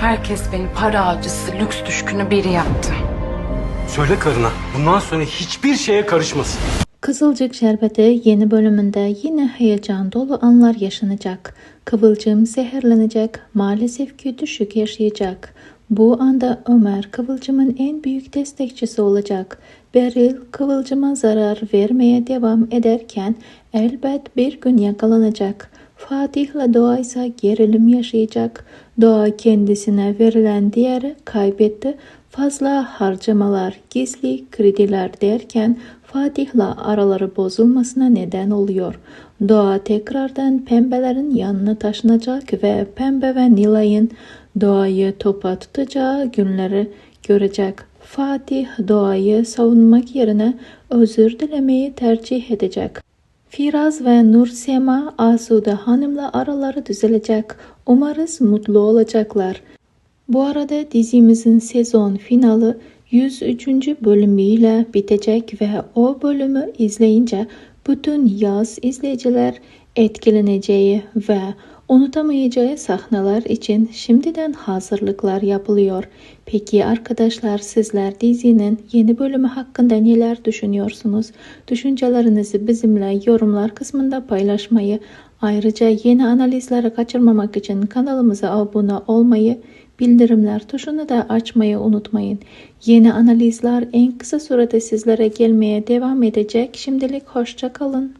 Herkes beni para avcısı, lüks düşkünü biri yaptı. Söyle karına bundan sonra hiçbir şeye karışmasın. Kızılcık Şerbeti yeni bölümünde yine heyecan dolu anlar yaşanacak. Kıvılcım zehirlenecek, maalesef ki düşük yaşayacak. Bu anda Ömer Kıvılcım'ın en büyük destekçisi olacak. Beril Kıvılcım'a zarar vermeye devam ederken elbet bir gün yakalanacak. Fatih'le Doğa ise gerilim yaşayacak. Doğa kendisine verilen değeri kaybetti. Fazla harcamalar, gizli krediler derken Fatih'la araları bozulmasına neden oluyor. Doğa tekrardan pembelerin yanına taşınacak ve Pembe ve Nilay'ın Doğa'yı topa tutacağı günleri görecek. Fatih Doğa'yı savunmak yerine özür dilemeyi tercih edecek. Firaz ve Nur Sema Asude Hanım'la araları düzelecek. Umarız mutlu olacaklar. Bu arada dizimizin sezon finali 103. bölümüyle bitecek ve o bölümü izleyince bütün yaz izleyiciler etkileneceği ve unutamayacağı sahneler için şimdiden hazırlıklar yapılıyor. Peki arkadaşlar sizler dizinin yeni bölümü hakkında neler düşünüyorsunuz? Düşüncelerinizi bizimle yorumlar kısmında paylaşmayı, ayrıca yeni analizleri kaçırmamak için kanalımıza abone olmayı, bildirimler tuşunu da açmayı unutmayın. Yeni analizler en kısa sürede sizlere gelmeye devam edecek. Şimdilik hoşça kalın.